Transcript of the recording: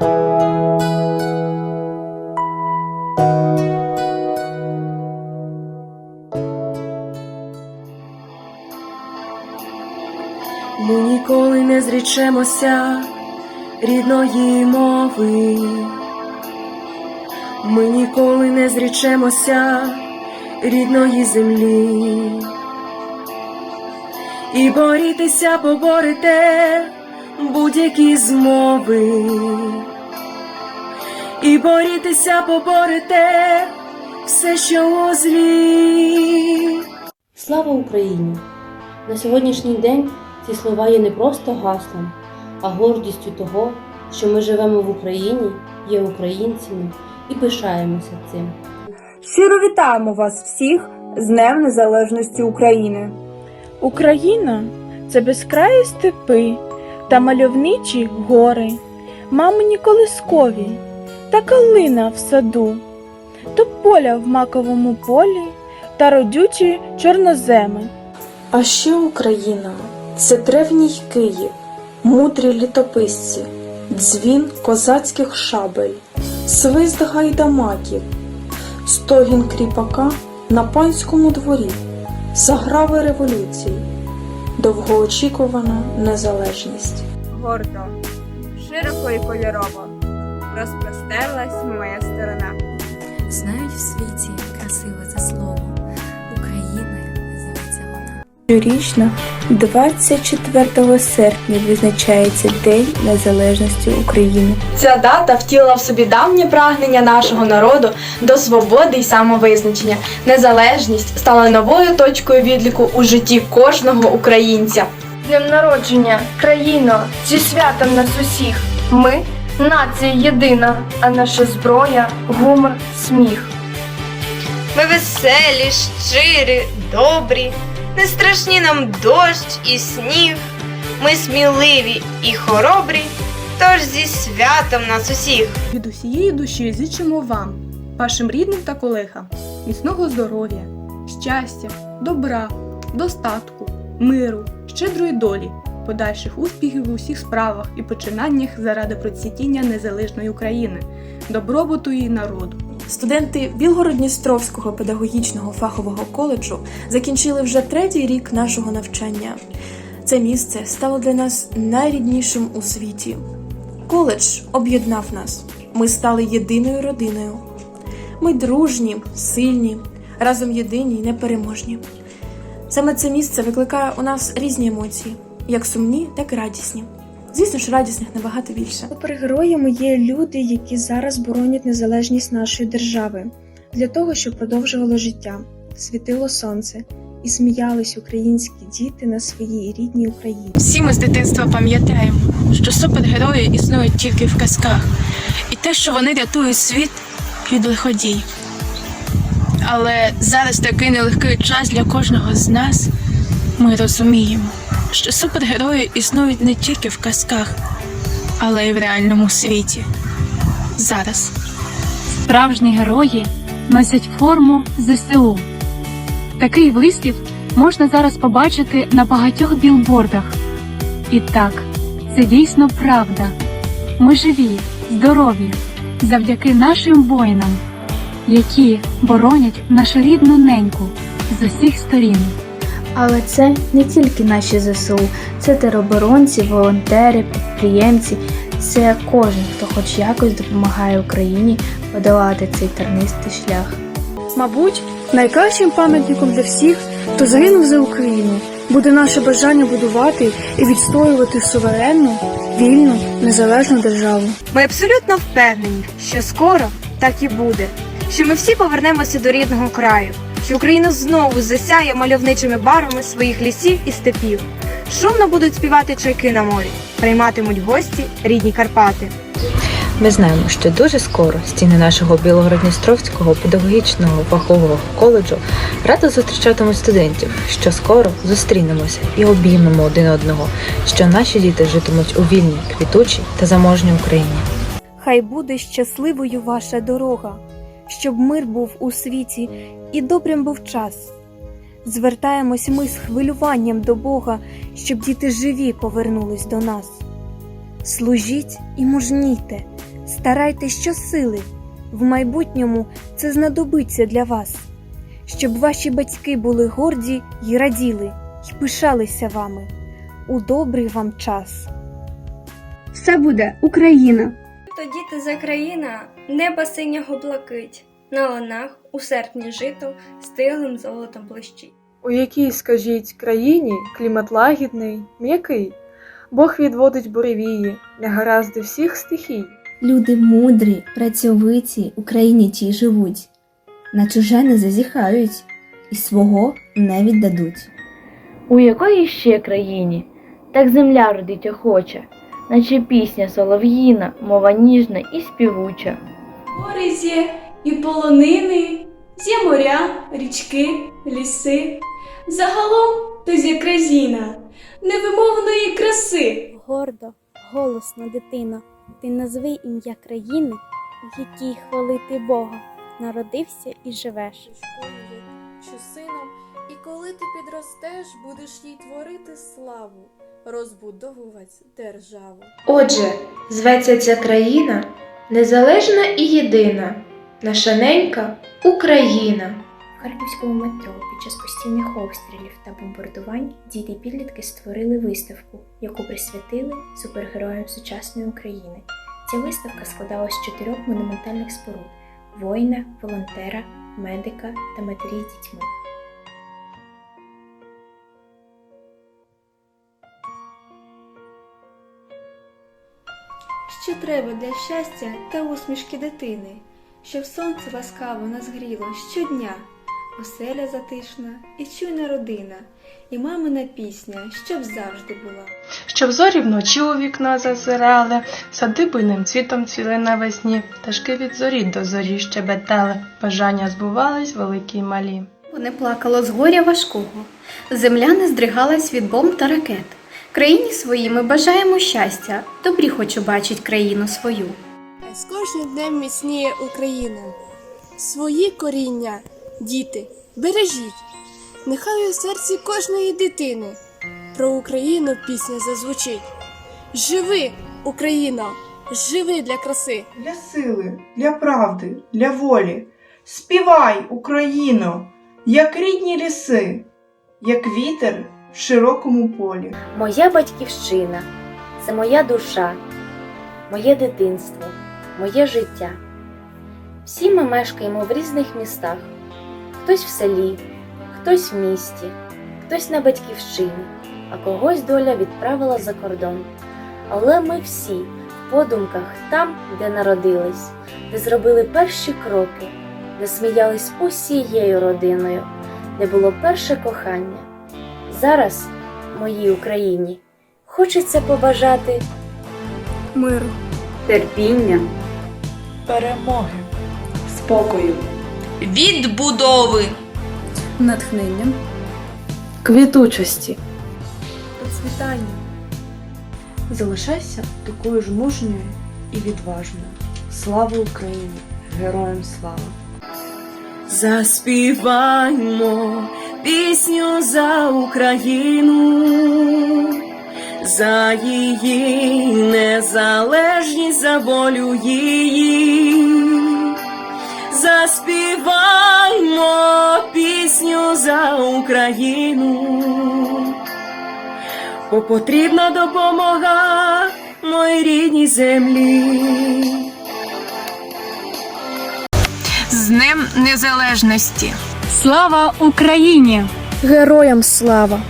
Ми ніколи не зрічемося рідної мови. Ми ніколи не зрічемося рідної землі. І борітеся, поборете будь-які змови. І борітеся, поборете все, що у злі. Слава Україні! На сьогоднішній день ці слова є не просто гаслом, а гордістю того, що ми живемо в Україні, є українцями і пишаємося цим. Щиро вітаємо вас всіх з Днем Незалежності України. Україна це безкраї степи та мальовничі гори, мамині колискові та калина в саду, то поля в маковому полі та родючі чорноземи. А ще Україна це древній Київ, мудрі літописці, дзвін козацьких шабель, свист гайдамаків, стогін кріпака на панському дворі, заграви революції, довгоочікувана незалежність. гордо, широко і кольорово розпростерлась моя сторона. Знають в світі красиве це слово. Україною називається вона. Щорічно, 24 серпня, відзначається День Незалежності України. Ця дата втілила в собі давнє прагнення нашого народу до свободи й самовизначення. Незалежність стала новою точкою відліку у житті кожного українця. Днем народження, країно, зі святом нас усіх. Ми нація єдина, а наша зброя гумор, сміх. Ми веселі, щирі, добрі, не страшні нам дощ і сніг. Ми сміливі і хоробрі, тож зі святом нас усіх. Від усієї душі зичимо вам, вашим рідним та колегам, міцного здоров'я, щастя, добра, достатку, миру, щедрої долі, подальших успіхів у всіх справах і починаннях заради процвітіння незалежної України, добробуту її народу. Студенти Білгород-Дністровського педагогічного фахового коледжу закінчили вже третій рік нашого навчання. Це місце стало для нас найріднішим у світі. Коледж об'єднав нас. Ми стали єдиною родиною. Ми дружні, сильні, разом єдині й непереможні. Саме це місце викликає у нас різні емоції, як сумні, так і радісні. Звісно ж, радісних набагато більше. Супергероями є люди, які зараз боронять незалежність нашої держави для того, щоб продовжувало життя, світило сонце і сміялись українські діти на своїй рідній Україні. Всі ми з дитинства пам'ятаємо, що супергерої існують тільки в казках, і те, що вони рятують світ від лиходій. Але зараз такий нелегкий час для кожного з нас. Ми розуміємо, що супергерої існують не тільки в казках, але й в реальному світі. Зараз. Справжні герої носять форму ЗСУ. Такий вислів можна зараз побачити на багатьох білбордах. І так, це дійсно правда. Ми живі, здорові, завдяки нашим воїнам, які боронять нашу рідну неньку з усіх сторін. Але це не тільки наші ЗСУ, це тероборонці, волонтери, підприємці. Це кожен, хто хоч якось допомагає Україні подолати цей тернистий шлях. Мабуть, найкращим пам'ятником для всіх, хто загинув за Україну, буде наше бажання будувати і відстоювати суверенну, вільну, незалежну державу. Ми абсолютно впевнені, що скоро так і буде, що ми всі повернемося до рідного краю, що Україна знову засяє мальовничими барвами своїх лісів і степів. Шумно будуть співати чайки на морі, прийматимуть гості рідні Карпати. Ми знаємо, що дуже скоро стіни нашого Білогородністровського педагогічного фахового коледжу радо зустрічатимуть студентів, що скоро зустрінемося і обіймемо один одного, що наші діти житимуть у вільній, квітучій та заможній Україні. Хай буде щасливою ваша дорога, щоб мир був у світі і добрим був час. Звертаємось ми з хвилюванням до Бога, щоб діти живі повернулись до нас. Служіть і мужніте, Старайтесь щосили. В майбутньому це знадобиться для вас, щоб ваші батьки були горді й раділи, й пишалися вами у добрий вам час. Все буде Україна. Тоді ти за країна, неба синього блакить, на ланах у серпні жито стиглим золотом блищить. У якій, скажіть, країні клімат лагідний, м'який, Бог відводить буревії, негаразди всіх стихій. Люди мудрі, працьовиті, Україні тій живуть, на чуже не зазіхають і свого не віддадуть. У якої ще країні так земля родить охоче, наче пісня солов'їна, мова ніжна і співуча. Гори є і полонини, є моря, річки, ліси. Загалом то є країна невимовної краси. Гордо, голосно, дитино, ти назви ім'я країни, в якій хвалити Бога, народився і живеш. чи сином, і коли ти підростеш, будеш їй творити славу, розбудовувати державу. Отже, зветься ця країна незалежна і єдина, наша ненька Україна. В Харківському метро під час постійних обстрілів та бомбардувань діти підлітки створили виставку, яку присвятили супергероям сучасної України. Ця виставка складалась з чотирьох монументальних споруд: воїна, волонтера, медика та матері з дітьми. Що треба для щастя та усмішки дитини, щоб сонце ласкаво нас гріло щодня, оселя затишна і чуйна родина, і мамина пісня, щоб завжди була. Щоб зорі вночі у вікно зазирали, сади буйним цвітом цвіли навесні, пташки від зорі до зорі щебетали, бажання збувались великі й малі. Не плакало з горя важкого, земля не здригалась від бомб та ракет. Країні своїй ми бажаємо щастя, добрі хочу бачить країну свою. З кожним днем міцніє Україна. Свої коріння, діти, бережіть. Нехай у серці кожної дитини про Україну пісня зазвучить. Живи, Україно, живи для краси. Для сили, для правди, для волі. Співай, Україно, як рідні ліси, як вітер в широкому полі. Моя батьківщина це моя душа, моє дитинство, моє життя. Всі ми мешкаємо в різних містах, хтось в селі, хтось в місті, хтось на батьківщині, а когось доля відправила за кордон. Але ми всі в подумках там, де народились, де зробили перші кроки, де сміялись усією родиною, де було перше кохання. Зараз, моїй Україні, хочеться побажати миру, терпіння, Перемоги, спокою, Відбудови. натхнення, Квітучості. процвітання. Залишайся такою ж мужньою і відважною. Слава Україні! Героям слава! Заспіваймо пісню за Україну, за її незалежність, за волю її. Заспіваймо пісню за Україну, бо потрібна допомога моїй рідній землі. З Днем Незалежності! Слава Україні! Героям слава!